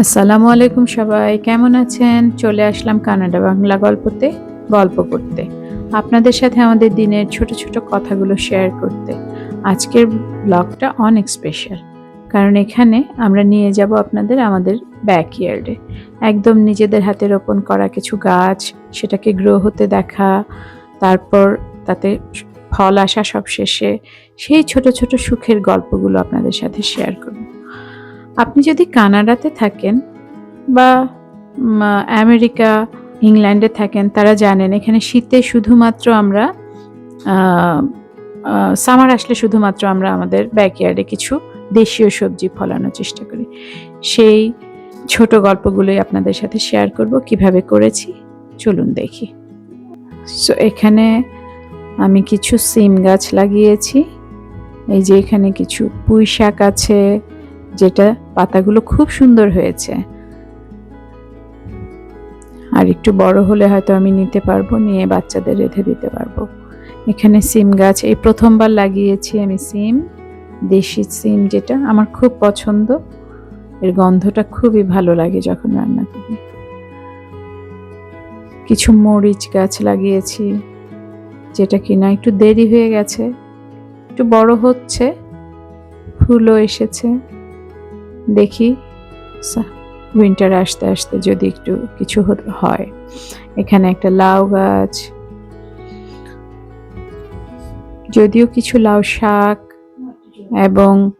আসসালামু আলাইকুম সবাই, কেমন আছেন? চলে আসলাম কানাডা বাংলা গল্পতে, গল্প করতে আপনাদের সাথে আমাদের দিনের ছোট ছোট কথাগুলো শেয়ার করতে। আজকের ব্লগটা অনেক স্পেশাল কারণ এখানে আমরা নিয়ে যাব আপনাদের আমাদের ব্যাকইয়ার্ডে একদম নিজেদের হাতে রোপণ করা কিছু গাছ, সেটাকে গ্রো হতে দেখা, তারপর তাতে ফল আসা সব শেষে। সেই ছোট ছোট সুখের গল্পগুলো আপনাদের সাথে শেয়ার করব। আপনি যদি কানাডাতে থাকেন বা আমেরিকা, ইংল্যান্ডে থাকেন, তারা জানেন এখানে শীতে শুধুমাত্র আমরা সামার আসলে শুধুমাত্র আমরা আমাদের ব্যাকইয়ার্ডে কিছু দেশীয় সবজি ফলানোর চেষ্টা করি। সেই ছোট গল্পগুলোই আপনাদের সাথে শেয়ার করব, কীভাবে করেছি, চলুন দেখি। সো এখানে আমি কিছু সিম গাছ লাগিয়েছি। এই যে এখানে কিছু পুঁই শাক আছে, যেটা পাতাগুলো খুব সুন্দর হয়েছে। আর একটু বড় হলে হয়তো আমি নিতে পারব, নিয়ে বাচ্চাদের রেঁধে দিতে পারব। এখানে সিম গাছ, এই প্রথমবার লাগিয়েছি আমি সিম, দেশি সিম যেটা আমার খুব পছন্দ। এর গন্ধটা খুবই ভালো লাগে যখন রান্না করি। কিছু মরিচ গাছ লাগিয়েছি, যেটা কিনা একটু দেরি হয়ে গেছে, একটু বড় হচ্ছে, ফুলও এসেছে। দেখি। উইন্টার আসতে আসতে যদি একটু কিছু হয়। এখানে একটা লাউ গাছ। যদিও কিছু লাউ শাক এবং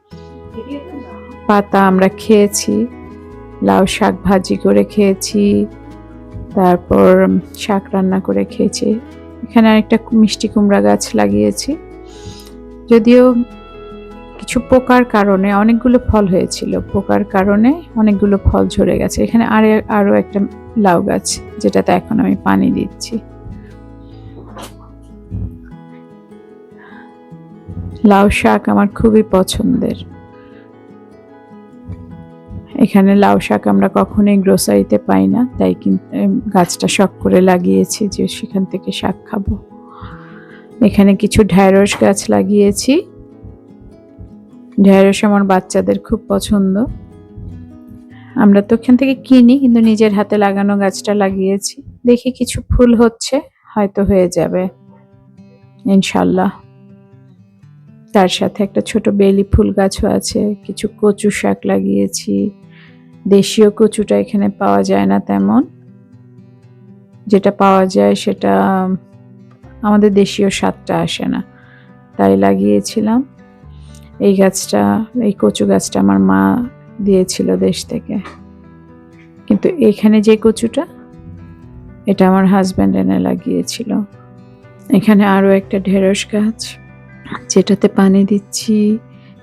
পাতা আমরা খেয়েছি। লাউ শাক ভাজি করে খেয়েছি। তারপর শাক রান্না করে খেয়েছি। এখানে আরেকটা মিষ্টি কুমড়া গাছ লাগিয়েছি। যদিও কিছু পোকার কারণে অনেকগুলো ফল হয়েছিল। পোকার কারণে অনেকগুলো ফল ঝরে গেছে। এখানে আরে আরও একটা লাউ গাছ, যেটাতে এখন আমি পানি দিচ্ছি। লাউ শাক আমার খুবই পছন্দের। এখানে লাউ শাক আমরা কখনোই গ্রোসারিতে পাই না, তাই কিন্তু গাছটা শখ করে লাগিয়েছি যে সেখান থেকে শাক খাব। এখানে কিছু ঢ্যাঁড়স গাছ লাগিয়েছি। ঢ্যাঁড়স আমার বাচ্চাদের খুব পছন্দ। আমরা তো ওখান থেকে কিনি, কিন্তু নিজের হাতে লাগানো গাছটা লাগিয়েছি। দেখি কিছু ফুল হচ্ছে, হয়তো হয়ে যাবে। ইনশাল্লাহ তার সাথে একটা ছোট বেলি ফুল গাছও আছে, কিছু কচু শাক লাগিয়েছি। দেশীয় কচুটা এখানে পাওয়া যায় না তেমন। যেটা পাওয়া যায় সেটা, আমাদের দেশীয় স্বাদটা আসে না। তাই লাগিয়েছিলাম। এই গাছটা, এই কচু গাছটা আমার মা দিয়েছিল দেশ থেকে। কিন্তু এখানে যে কচুটা, এটা আমার হাজব্যান্ড এনে লাগিয়েছিল। এখানে আরও একটা ঢেঁড়স গাছ, যেটাতে পানি দিচ্ছি।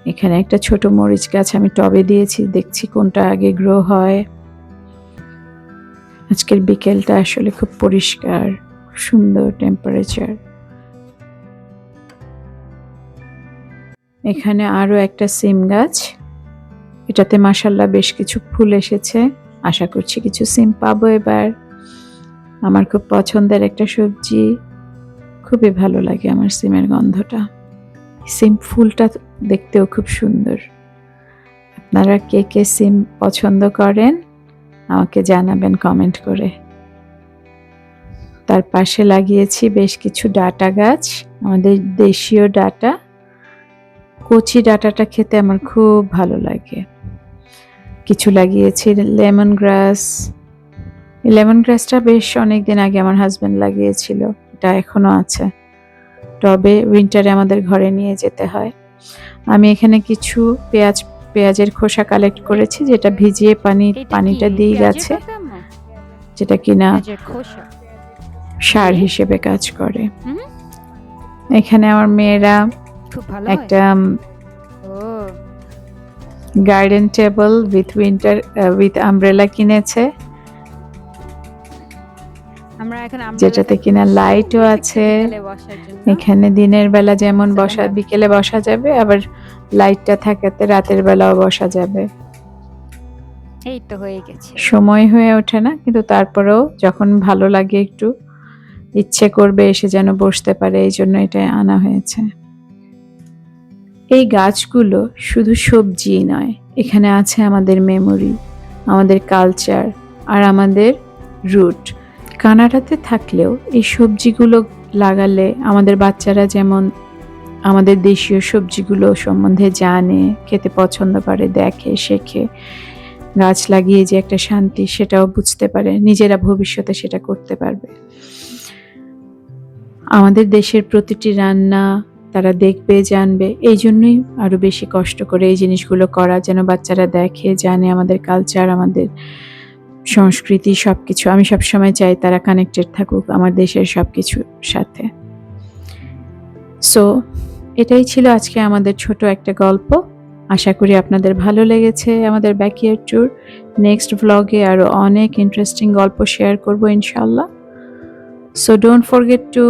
এখানে একটা ছোট মরিচ গাছ আমি টবে দিয়েছি, দেখছি কোনটা আগে গ্রো হয়। আজকের বিকেলটা আসলে খুব পরিষ্কার, সুন্দর টেম্পারেচার এখানে আরও একটা সিম গাছ। এটাতে মাসাল্লাহ বেশ কিছু ফুল এসেছে। আশা করছি কিছু সিম পাবো এবার। আমার খুব পছন্দের একটা সবজি। খুবই ভালো লাগে আমার সিমের গন্ধটা। সিম ফুলটা দেখতেও খুব সুন্দর। আপনারা কে কে সিম পছন্দ করেন, আমাকে জানাবেন কমেন্ট করে। তার পাশে লাগিয়েছি বেশ কিছু ডাটা গাছ, আমাদের দেশীয় ডাটা। কচি ডাটাটা খেতে আমার খুব ভালো লাগে। কিছু লাগিয়েছি লেমন গ্রাস লেমন গ্রাসটা বেশ অনেক দিন আগে আমার হাজব্যান্ড লাগিয়েছিল এটা এখনও আছে। টবে উইন্টারে আমাদের ঘরে নিয়ে যেতে হয়। আমি এখানে কিছু পেঁয়াজ পেঁয়াজের খোসা কালেক্ট করেছি যেটা ভিজিয়ে পানি পানিটা দিয়ে গেছে। যেটা কিনা সার হিসেবে কাজ করে। এখানে আমার মেয়েরা খুব ভালো একটা garden table with winter with umbrella কিনেছে। আমরা এখন যেটাতে কিনা লাইটও আছে। এখানে দিনের বেলা যেমন বসা বিকেলে বসা যাবে আবার লাইটটা থাকাতে রাতের বেলাও বসা যাবে। এই তো হয়ে গেছে। সময় হয়ে ওঠে না কিন্তু তারপরেও যখন ভালো লাগে একটু ইচ্ছে করবে এসে যেন বসতে পারে এই জন্য এটা আনা হয়েছে। এই গাছগুলো শুধু সবজি নয়, এখানে আছে আমাদের মেমোরি আমাদের কালচার আর আমাদের রুট কানাডাতে থাকলেও এই সবজিগুলো লাগালে আমাদের বাচ্চারা যেমন আমাদের দেশীয় সবজিগুলো সম্বন্ধে জানে, খেতে পছন্দ করে, দেখে, শেখে, গাছ লাগিয়ে যে একটা শান্তি সেটাও বুঝতে পারে, নিজেরা ভবিষ্যতে সেটা করতে পারবে। আমাদের দেশের প্রতিটি রান্না তারা দেখবে, জানবে। এই জন্যই আরও বেশি কষ্ট করে এই জিনিসগুলো করা, যেন বাচ্চারা দেখে, জানে আমাদের কালচার আমাদের সংস্কৃতি সব কিছু আমি সবসময় চাই তারা কানেক্টেড থাকুক আমার দেশের সব কিছুর সাথে। সো এটাই ছিল আজকে আমাদের ছোট একটা গল্প। আশা করি আপনাদের ভালো লেগেছে আমাদের ব্যাকিয়ার ট্যুর নেক্সট ভ্লগে আরও অনেক ইন্টারেস্টিং গল্প শেয়ার করব ইনশাল্লাহ। So don't forget to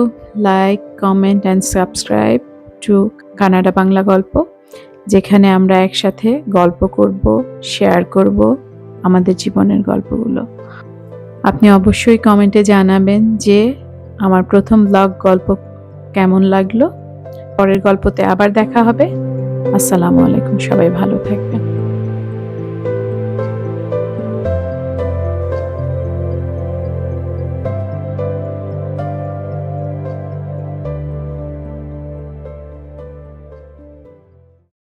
like comment and subscribe to Canada Bangla Golpo, যেখানে আমরা একসাথে গল্প করব শেয়ার করব আমাদের জীবনের গল্পগুলো। আপনি অবশ্যই কমেন্টে জানাবেন যে আমার প্রথম ব্লগ গল্প কেমন লাগল। পরের গল্পতে আবার দেখা হবে। আসসালামু আলাইকুম, সবাই ভালো থাকবেন।